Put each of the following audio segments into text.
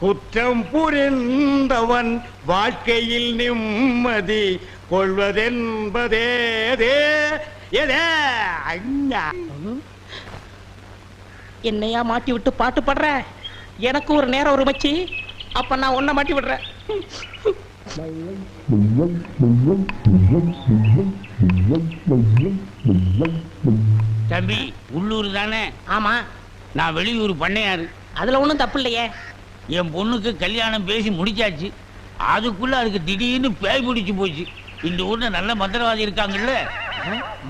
குற்றம் புரிந்தவன் வாழ்க்கையில் நிம்மதி ஐயா. என்னையா மாட்டி விட்டு பாட்டு பாடுற? எனக்கு ஒரு நேரம் ஒரு மச்சி. அப்ப நான் உன்னை மாட்டி விடுறேன். தம்பி உள்ளூர் தானே? ஆமா. நான் வெளியூர் பண்ணையாரு அதுல ஒண்ணும் தப்பு இல்லையே. என் பொண்ணுக்கு கல்யாணம் பேசி முடிச்சாச்சு. அதுக்குள்ள அதுக்கு திடீர்னு பேய் பிடிச்சு போச்சு. இந்த ஊர்ல நல்ல மந்திரவாதி இருக்காங்கல்ல?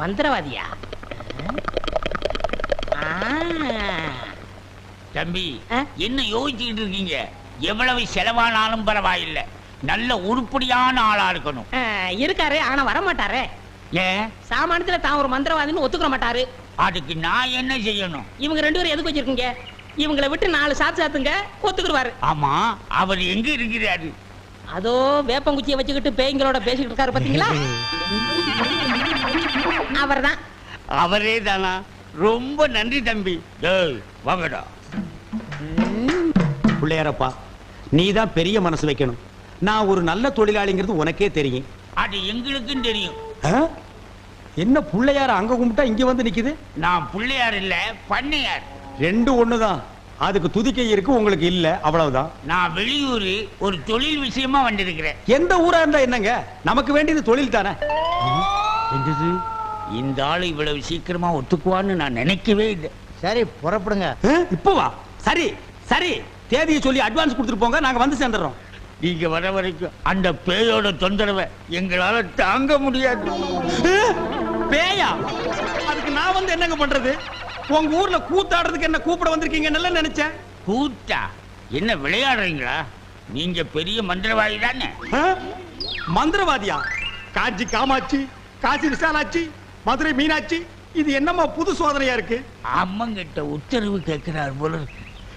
மந்திரவாதியா. தம்பி? என்ன யோசிச்சுக்கிட்டு இருக்கீங்க? எவ்வளவு செலவானாலும் பரவாயில்லை. நல்ல உருப்படியான ஆளா இருக்கணும். இருக்காரு ஆனா வர மாட்டாரே ஏன் சாமானியத்துல தான் ஒரு மந்திரவாதின்னு ஒத்துக்கிற மாட்டாரு. அதுக்கு நான் என்ன செய்யணும்? இவங்க ரெண்டு பேரும் எதுக்கு வச்சிருக்கீங்க? இவங்களை விட்டு நாலு சாத்து சாத்துங்க ஒத்துக்குருவாரு ஆமா அவர் எங்க இருக்கிறாரு? அதோ வேப்பங்குச்சியை வச்சுக்கிட்டு பேய்களோட பேசிக்கிட்டு இருக்காரு பாத்தீங்களா? அவர்தான். அவரே தானா ரொம்ப நன்றி தம்பி. வாங்கடா. பிள்ளையாரப்பா நீ தான் பெரிய மனசு வைக்கணும். நான் ஒரு நல்ல தொழிலாளிங்கிறது உனக்கே தெரியும். அது எங்களுக்கும் தெரியும்? என்ன பிள்ளையார அங்க கும்பிட்டா இங்க வந்து நிக்குது? நான் பிள்ளையார் இல்ல பண்ணையார். ரெண்டு ஒண்ணுதான். அதுக்கு துதிக்கை இருக்கு உங்களுக்கு இல்ல அவ்வளவுதான். நான் வெளியூர் ஒரு தொழில் விஷயமா வந்திருக்கிறேன். எந்த ஊரா இருந்தா என்னங்க? நமக்கு வேண்டியது தொழில் தானே? என்னது இந்த ஆளு இவ்வளவு சீக்கிரமா ஒத்துக்குவான்னு நான் நினைக்கவே இல்லை. சரி புறப்படுங்க. ஆ? இப்போ வா. சரி சரி. தேதியை சொல்லி அட்வான்ஸ் கொடுத்துட்டு போங்க நாங்க வந்து சேர்ந்துடுறோம். நீங்க வர வரைக்கும் அந்த பேயோட தொந்தரவை எங்களால தாங்க முடியாது? பேயா? அதுக்கு நான் வந்து என்னங்க பண்றது? உங்க ஊர்ல கூத்தாடுறதுக்கு என்ன கூப்பிட வந்திருக்கீங்கன்னு நினைச்சேன். கூத்தா? என்ன விளையாடுறீங்களா? நீங்க பெரிய மந்திரவாதி தானே? மந்திரவாதியா? காஞ்சி காமாட்சி காசி விசாலாட்சி மதுரை மீனாட்சி இது என்னம்மா புது சோதனையா இருக்கு. அம்மங்கிட்ட உத்தரவு கேட்கிறார் போல.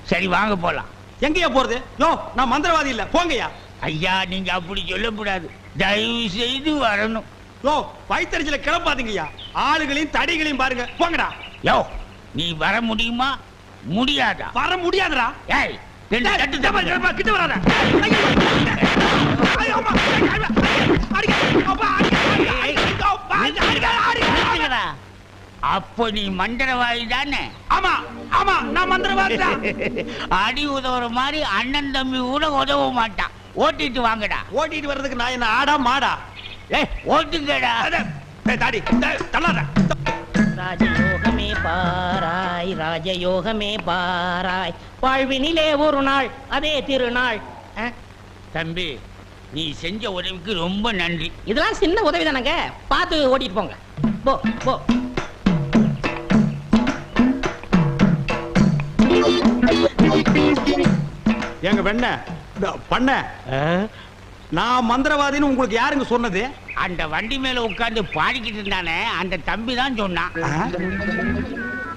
சரி வாங்க போலாம். எங்கயா போறது? யோ நான் மந்திரவாதி இல்ல. போங்கய்யா. ஐயா நீங்க அப்படி சொல்லக்கூடாது. தயவு செய்து வரணும். யோ வயித்தறிச்சல கிளப்பாதீங்கய்யா. ஆளுகளையும் தடிகளையும் பாருங்க. போங்கடா. யோ நீ வர முடியுமா முடியாதா வர முடியாதுடா ஏய் ரெண்டு தட்டு தப்பு. கிட்ட வராத அப்பா, நீ மந்திரவாதி தானே ஆமா ஆமா நான் மந்திரவாதி அடி உதவுற மாதிரி அண்ணன் தம்பி கூட உதவ மாட்டான் ஓட்டிட்டு வாங்கடா ஓட்டிட்டு வர்றதுக்கு நான் என்ன ஆடா மாடா ஏய் ஓட்டுங்கடா தாடி தள்ளாத ராஜயோகமே பாராய் ராஜயோகமே பாராய். வாழ்வினிலே ஒரு நாள் அதே திருநாள். தம்பி நீ செஞ்ச உதவிக்கு ரொம்ப நன்றி. இதெல்லாம் சின்ன உதவி தானங்க? பார்த்து ஓட்டிட்டு போங்க. போ போ. எங்க வெண்ண. பண்ண. நான் மந்திரவாதின்னு உங்களுக்கு யாருங்க சொன்னது? அந்த வண்டி மேல உட்கார்ந்து பாடிக்கிட்டு இருந்தானே அந்த தம்பி தான் சொன்னான்.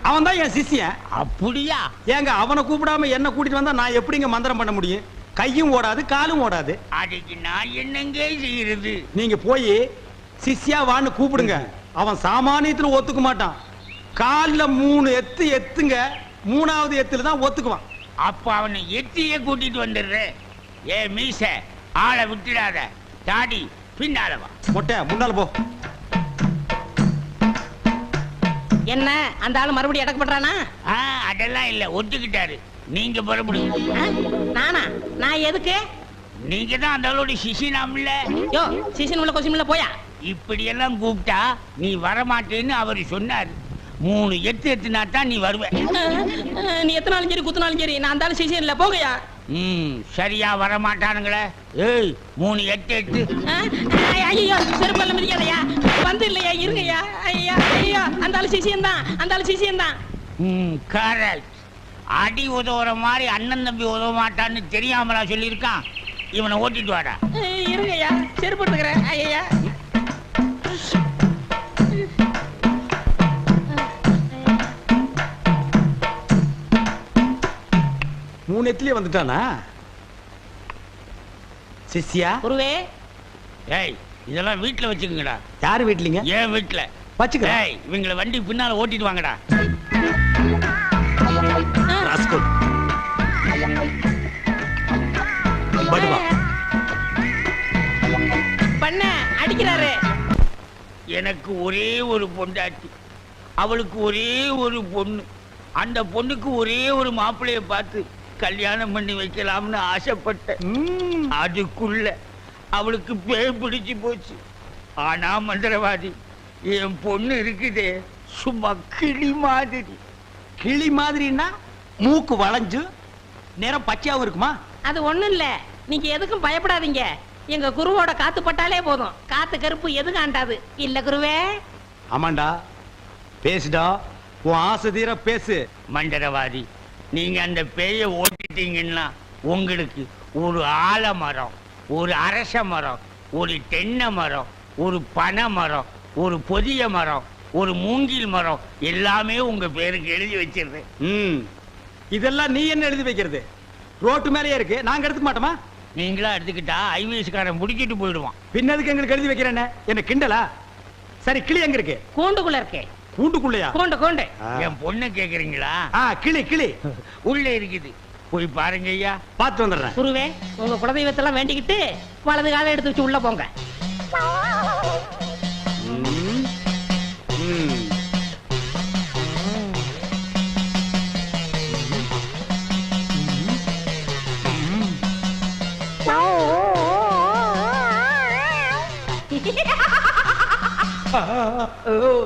அவன் தான் என் சிஷ்யன். அப்படியா? ஏங்க அவனை கூப்பிடாம என்ன கூட்டிட்டு வந்தா நான் எப்படிங்க மந்திரம் பண்ண முடியும்? கையும் ஓடாது காலும் ஓடாது. அதுக்கு நான் என்னங்க செய்யறது? நீங்க போய் சிஷ்யா வான்னு கூப்பிடுங்க. அவன் சாமானியத்துல ஒத்துக்க மாட்டான். கால்ல மூணு எத்து எத்துங்க மூணாவது எத்துல தான் ஒத்துக்குவான். அப்ப அவனை எத்தியே கூட்டிட்டு வந்துடுறேன் ஏ மீச ஆளை விட்டுடாத. தாடி பின்னால வா. மொட்டை முன்னால போ. என்ன அந்த ஆளு மறுபடியும் அடக்க பண்றானா? அதெல்லாம் இல்ல ஒத்துக்கிட்டாரு. நீங்க புறப்படுங்க அஹ், நானா? நான் எதுக்கு? நீங்க தான் அந்த ஆளோட சிசினாம்ல யோ சீசன் உள்ள கொஸ்டின் உள்ள போயா? இப்படி எல்லாம் கூப்பிட்டா நீ வரமாட்டேன்னு அவர் சொன்னாரு. மூணு எத்து எத்துனா தான் நீ வருவ. நீ எத்தனாலும் சரி குத்துனாலும் சரி நான் அந்த ஆளு சீசன் இல்ல போங்கயா ம் சரியா வரமாட்டானுங்களே. ஏய் மூணு எட்டு எட்டு. ஐயோ செருப்பல்ல மிதிக்காதயா. வந்து இல்லையா இருங்கய்யா. ஐயா ஐயா அந்த ஆளு சிசியம் தான் அந்த ஆளு சிசியம் தான் ம் கரெக்ட் அடி உதவுற மாதிரி அண்ணன் தம்பி உதவ மாட்டான்னு தெரியாமலா சொல்லியிருக்கான். இவனை ஓட்டிட்டு வாடா. இருங்கய்யா செருப்பு எடுத்துக்கிறேன் ஐயா மூணு எத்துலயே வந்துட்டானா? சிஷ்யா? குருவே. ஏய் இதெல்லாம் வீட்டுல வச்சுக்கோங்கடா. யாரு வீட்லீங்க? ஏன் வீட்டுல வச்சுக்கிறேன் ஏய் இவங்களை வண்டி பின்னால ஓட்டிட்டு வாங்கடா. Ah, rascal. படுவா பண்ண அடிக்கிறாரு. எனக்கு ஒரே ஒரு பொண்டாட்டி. அவளுக்கு ஒரே ஒரு பொண்ணு. அந்த பொண்ணுக்கு ஒரே ஒரு மாப்பிள்ளைய பார்த்து கல்யாணம் பண்ணி வைக்கலாம்னு ஆசைப்பட்டேன். ம், அதுக்குள்ள அவளுக்கு பேய் பிடிச்சு போச்சு. ஆனா மந்திரவாதி என் பொண்ணு இருக்குதே சும்மா கிளி மாதிரி. கிளி மாதிரின்னா மூக்கு வளைஞ்சு நேரம் பச்சையாவும் இருக்குமா? அது ஒண்ணும் இல்ல. நீங்க எதுக்கும் பயப்படாதீங்க. எங்க குருவோட காத்து பட்டாலே போதும். காத்து கருப்பு எதுவும் ஆண்டாது? இல்ல குருவே. ஆமாண்டா. பேசுடா. உன் ஆசை தீர பேசு. மந்திரவாதி நீங்க அந்த பேயை ஓட்டிட்டீங்கன்னா உங்களுக்கு ஒரு ஆலமரம் ஒரு அரச மரம் ஒரு தென்னை மரம் ஒரு பனை மரம் ஒரு பொதிய மரம் ஒரு மூங்கில் மரம் எல்லாமே உங்க பேருக்கு எழுதி வச்சிருந்தேன் ம். இதெல்லாம் நீ என்ன எழுதி வைக்கிறது? ரோட்டு மேலேயே இருக்கு. நாங்க எடுத்துக்க மாட்டோமா? நீங்களா எடுத்துக்கிட்டா ஐவிஎஸ்காரன் முடிக்கிட்டு போயிடுவான். பின்னதுக்கு எங்களுக்கு எழுதி வைக்கிறேன்னு? என்ன கிண்டலா? சரி கிளி எங்க இருக்கு? கூண்டுக்குள்ள இருக்கே. கூண்டுக்குள்ளையா? கூண்டு கூண்டு. என் பொண்ணை கேக்குறீங்களா? ஆ கிளி கிளி. உள்ள இருக்குது. போய் பாருங்க ஐயா. பார்த்து வந்துடுறேன். குருவே உங்க குலதெய்வத்தெல்லாம் வேண்டிக்கிட்டு வலது காலை எடுத்து வச்சு உள்ள போங்க. ம்.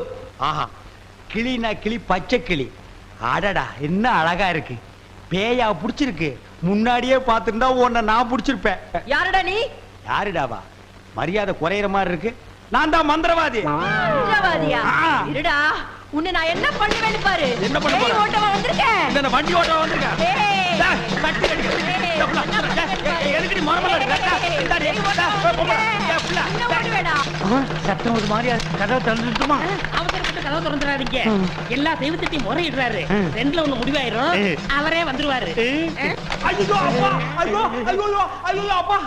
ஆஹா. கிளினா கிளி பச்சை கிளி. அடடா என்ன அழகா இருக்கு. பேயா புடிச்சிருக்கு. முன்னாடியே பார்த்திருந்தா உன்னை நான் புடிச்சிருப்பேன். யாருடா நீ? யாருடாவா? மரியாதை குறையிற மாதிரி இருக்கு. நான் தான் மந்திரவாதி. மந்திரவாதியா. இருடா. உன்னை நான் என்ன பண்ணுவேன்னு பாரு? என்ன பண்ண பேய் போற? ஓட்டவா வந்திருக்கேன் இந்த வண்டி வந்திருக்கேன். டேய், கட்டி டேய், ஓட்டவா வந்திருக்கேன். புள்ள, சத்தம் ஒரு மாதிரியா கதவை திறந்துட்டுமா? அவசரப்பட்டு கதவு திறந்துடாதீங்க. எல்லா தெய்வத்திட்டையும் முறையிடுறாரு. ரெண்டுல ஒண்ணு முடிவாயிரும். அவரே வந்துருவாரு. ஐயோ, அப்பா, ஐயோ, ஐயோ, ஐயோ, அப்பா.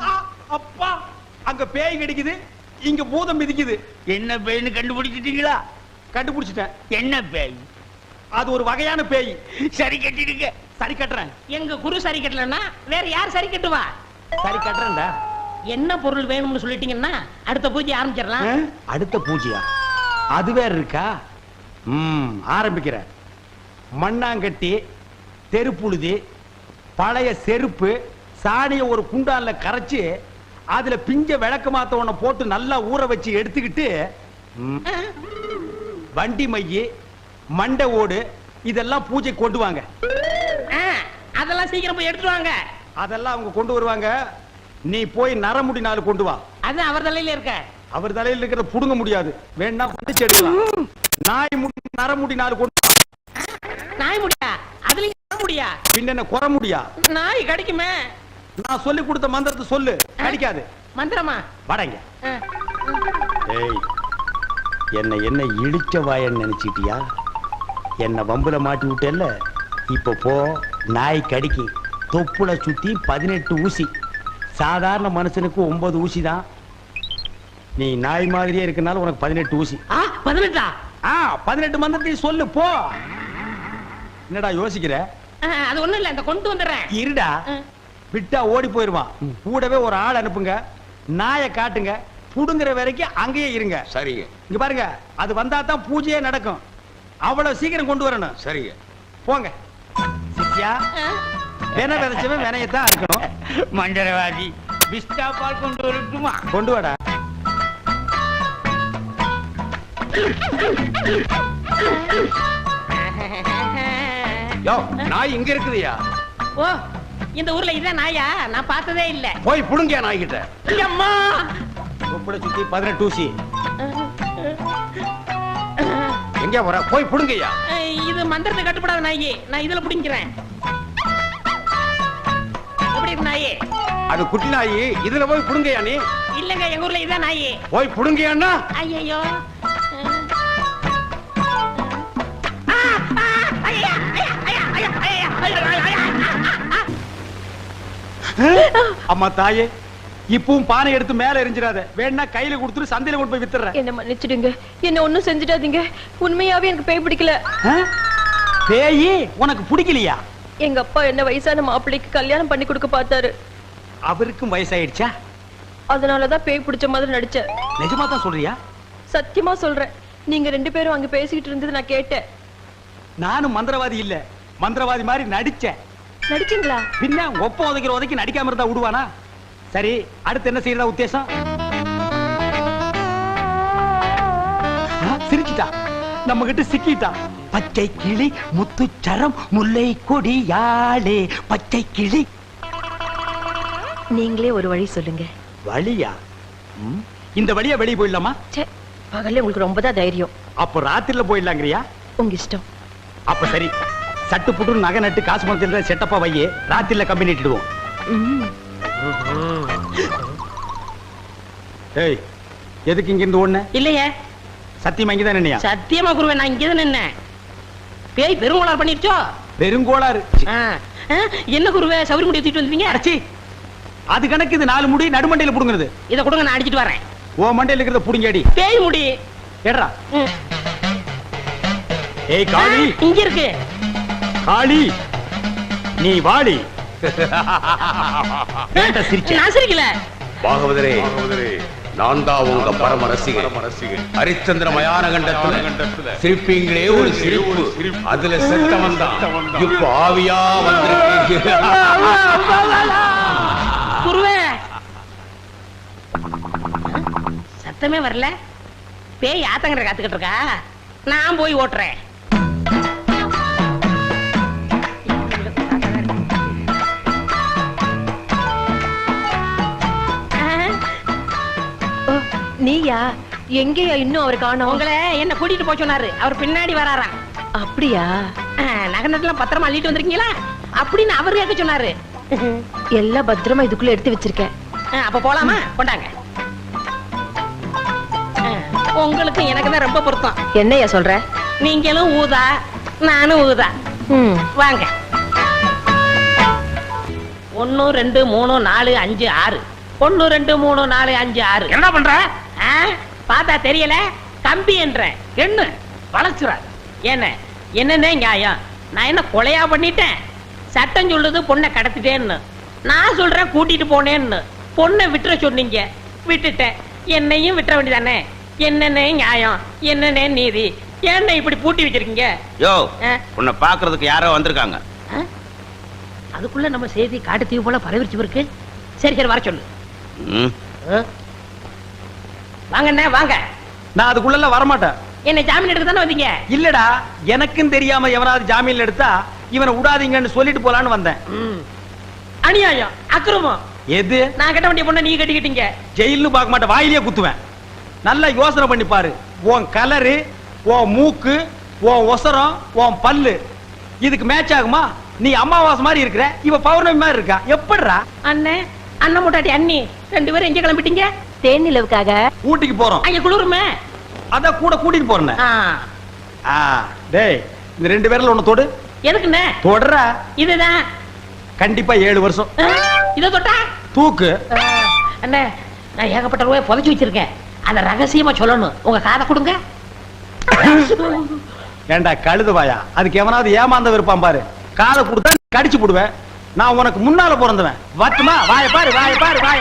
ஆ, அப்பா அங்க பேய் கிடைக்குது. இங்க பூதம் மிதிக்குது. என்ன பேய்னு கண்டுபிடிச்சிட்டீங்களா? கண்டுபிடிச்சிட்டேன். என்ன பேய்? அது ஒரு வகையான பேய். சரி கட்டிடுங்க. சரி கட்டுறேன். எங்க குரு சரி கட்டலன்னா வேற யார் சரி கட்டுவா? சரி கட்டுறேன்டா. என்ன பொருள் வேணும்னு சொல்லிட்டீங்கன்னா அடுத்த பூஜை ஆரம்பிச்சிடலாம்? அடுத்த பூஜையா? அது வேற இருக்கா? ம் ஆரம்பிக்கிறேன். மண்ணாங்கட்டி தெருப்புழுதி பழைய செருப்பு சாணியை ஒரு குண்டான்ல கரைச்சு அதுல பிஞ்ச விளக்கு மாத்த ஒண்ண போட்டு நல்லா ஊற வச்சு எடுத்துக்கிட்டு வண்டி மைய மண்டை ஓடு இதெல்லாம் பூஜை கொண்டு வாங்க. அதெல்லாம் சீக்கிரம் போய் எடுத்துட்டு வாங்க. அதெல்லாம் அவங்க கொண்டு வருவாங்க. நீ போய் நரமுடி நாள் கொண்டு வா. அது அவர் தலையில இருக்க. அவர் தலையில இருக்கிறத புடுங்க முடியாது. வேணா பிடிச்சு எடுக்கலாம் நாய் முடி நரமுடி நாள் கொண்டு வா. நாய் முடியா? அதுலயும் நாய் முடியா? பின்ன என்ன குற முடியா? நாய் கிடைக்குமே. நான் சொல்லி கொடுத்த மந்திரத்தை சொல்லு. கிடைக்காது. மந்திரமா? வடங்க ஏய் என்ன என்ன இடிச்ச வாயன்னு நினைச்சிட்டியா? என்ன வம்புல மாட்டி விட்டல்ல? இப்ப போ நாய் கடிக்கு. தொப்புல சுத்தி பதினெட்டு ஊசி. சாதாரண மனுஷனுக்கு ஒன்பது ஊசி தான். நீ நாய் மாதிரியே இருக்கனால உனக்கு பதினெட்டு ஊசி. ஆ பதினெட்டா? ஆ பதினெட்டு மந்திரத்தையும் சொல்லு போ. என்னடா யோசிக்கிற? அது ஒண்ணும் இல்ல இந்த கொண்டு வந்துடுறேன். இருடா. விட்டா ஓடி போயிருவான். கூடவே ஒரு ஆள் அனுப்புங்க. நாயை காட்டுங்க. புடுங்குற வரைக்கும் அங்கேயே இருங்க. சரிங்க. இங்க பாருங்க அது வந்தா தான் பூஜையே நடக்கும். அவ்வளவு சீக்கிரம் கொண்டு வரணும். சரிங்க. போங்க. சித்தியா வினை விதைச்சவன் வினையத்தான் இருக்கணும் மந்திரவாதி பிஸ்டா பால் கொண்டு வரட்டுமா? கொண்டு வாடா. யோ நாய் இங்க இருக்குதுயா? ஓ இந்த ஊர்ல இதான் நாயா? நான் பார்த்ததே இல்ல. போய் புடுங்க நாய்கிட்ட? அம்மா தொப்புளை சுத்தி பதினெட்டு ஊசி எங்க போற போய் புடுங்கய்யா இது மந்திரத்தை கட்டுப்படாத நாயி நான் இதுல பிடிக்கிறேன் எப்படி இருக்கு நாயி அது குட்டி நாய் இதுல போய் புடுங்கய்யா நீ இல்லங்க எங்க ஊர்ல இதான் நாயி போய் புடுங்கய்யான்னா ஐயோ அம்மா தாயே இப்பவும் பானை எடுத்து மேல எரிஞ்சிடாத. வேணா கையில கொடுத்துட்டு சந்தையில கொண்டு போய் வித்துறேன் என்ன மன்னிச்சிடுங்க. என்ன ஒண்ணும் செஞ்சிடாதீங்க. உண்மையாவே எனக்கு பேய் பிடிக்கல? பேயி உனக்கு பிடிக்கலையா? எங்க அப்பா என்ன வயசான மாப்பிள்ளைக்கு கல்யாணம் பண்ணி கொடுக்க பார்த்தாரு. அவருக்கும் வயசாயிடுச்சா? அதனாலதான் பேய் பிடிச்ச மாதிரி நடிச்சேன். நிஜமா தான் சொல்றியா? சத்தியமா சொல்றேன். நீங்க ரெண்டு பேரும் அங்க பேசிக்கிட்டு இருந்தது நான் கேட்டேன். நானும் மந்திரவாதி இல்ல. மந்திரவாதி மாதிரி நடிச்சேன். நடிச்சீங்களா? பின்ன ஒப்ப உதைக்கிற உதைக்கு நடிக்காம இருந்தா விடுவானா சரி அடுத்து என்ன செய்யறதா உத்தேசம்? சிரிச்சிட்டா. நம்ம கிட்ட சிக்கிட்டா. பச்சை கிளி முத்துச்சரம் முல்லை கொடியாளே பச்சை கிளி. நீங்களே ஒரு வழி சொல்லுங்க. வழியா? ம், இந்த வழியா வெளியே போயிடலாமா? ச்சே பகல்ல உங்களுக்கு ரொம்ப தான் தைரியம். அப்ப ராத்திரில போயிடலாங்கிறியா? உங்க இஷ்டம். அப்ப சரி சட்டு புட்டு நகை நட்டு காசு பணத்தில் செட்டப்பா வையே ராத்திரில கம்பெனி இட்டுடுவோம். ம். ஏய் எதுக்கு இங்க இருந்து ஓடுன? இல்லையே. சத்தியமா இங்கதான் நினையா சத்தியமா குருவே நான் இங்கதான் நின்னேன். பேய் பெருங்கோளார் பண்ணிருச்சோ? பெருங்கோளாறு என்ன குருவே சவுரி முடி தூக்கிட்டு வந்தீங்க அடச்சி. அது கணக்கு இது நாலு முடி நடுமண்டையில புடுங்குறது இத கொடுங்க நான் அடிச்சிட்டு வரேன். ஓ மண்டையில இருக்கிறத புடுங்கடி பேய் முடி. ஏடுறா ம். ஏய் காளி. இங்க இருக்கு. காளி நீ வாடி. நான் சிரிக்கல. பாகவதரே நான் தான் உங்க பரம ரசிகன் ஹரிச்சந்திர மயான கண்டத்துல சிரிப்பீங்களே ஒரு சிரிப்பு. அதுல செத்தவன் தான். இப்ப ஆவியா வந்திருக்கீங்க. குருவே. சத்தமே வரல. பேய் ஆத்தங்கர காத்துக்கிட்டு இருக்கா? நான் போய் ஓட்டுறேன். நீயா எங்கேயா இன்னும் அவர் காணோம்? உங்களை என்ன கூட்டிட்டு போய் சொன்னாரு. அவர் பின்னாடி வராராம். அப்படியா? நகை நட்டுலாம் பத்திரமா அள்ளிட்டு வந்திருக்கீங்களா? அப்படின்னு அவர் கேட்க சொன்னாரு. எல்லாம் பத்திரமா இதுக்குள்ள எடுத்து வச்சிருக்கேன். அப்ப போலாமா? கொண்டாங்க. உங்களுக்கு எனக்கு தான் ரொம்ப பொருத்தம். என்னையா சொல்ற? நீங்களும் ஊதா நானும் ஊதா. வாங்க. ஒன்னு ரெண்டு மூணு நாலு அஞ்சு ஆறு. ஒன்னு ரெண்டு மூணு நாலு அஞ்சு ஆறு. என்ன பண்ற? பார்த்தா தெரியல? கம்பி என்ற என்ன வளச்சுற என்ன? என்னன்னே நியாயம். நான் என்ன கொலையா பண்ணிட்டேன்? சட்டம் சொல்லுது பொண்ணை கடத்திட்டேன்னு. நான் சொல்றேன் கூட்டிட்டு போனேன்னு. பொண்ணை விட்டுற சொன்னீங்க. விட்டுட்டேன். என்னையும் விட்டுற வேண்டியதானே? என்னன்னே நியாயம். என்னன்னே நீதி. என்ன இப்படி பூட்டி வச்சிருக்கீங்க? யோ? உன்னை பாக்குறதுக்கு யாரோ வந்திருக்காங்க? அதுக்குள்ள நம்ம செய்தி காட்டு தீவு போல பரவிருச்சு இருக்கு சரி சரி வர சொல்லு. ம், வாங்கண்ணே வாங்க. நான் அதுக்குள்ள வரமாட்டேன். என்ன ஜாமீன் எடுக்க தானே வந்தீங்க? இல்லடா எனக்கும் தெரியாம எவனாவது ஜாமீன்ல எடுத்தா இவனை விடாதீங்கன்னு சொல்லிட்டு போலான்னு வந்தேன். அநியாயம் அக்கிரமம். எது? நான் கட்ட வேண்டிய பொண்ணை நீ கட்டிக்கிட்டீங்க. ஜெயில்னு பார்க்க மாட்டேன் வாயிலே குத்துவேன். நல்லா யோசனை பண்ணி பாரு. உன் கலரு உன் மூக்கு உன் ஒசரம் உன் பல்லு இதுக்கு மேட்ச் ஆகுமா? நீ அமாவாசை மாதிரி இருக்கிற இவ பௌர்ணமி மாதிரி இருக்கா? எப்படிடா? அண்ணே அண்ணன் முட்டாட்டி அண்ணி ரெண்டு பேரும் எங்க கிளம்பிட்டீங்க? தேன் நிலவுக்காக. ஊட்டிக்கு போறோம். அங்க குளிருமே. அத கூட கூட்டிட்டு போறேன். டேய் இந்த ரெண்டு பேர்ல ஒண்ணு தொடு. எதுக்குண்ணே? தொடுற. இதுதான். கண்டிப்பா ஏழு வருஷம். இத தொட்டா? தூக்கு. அண்ணே நான் ஏகப்பட்ட ரூபாய் புதைச்சு வச்சிருக்கேன். அத ரகசியமா சொல்லணும். உங்க காதை கொடுங்க. ஏண்டா கழுதுவாயா? அதுக்கு எவனாவது ஏமாந்த இருப்பான் பாரு. காதை கொடுத்தா கடிச்சு போடுவேன். நான் உனக்கு முன்னால பிறந்தவன். வட்டுமா? வாய பாரு வாய பாரு வாய.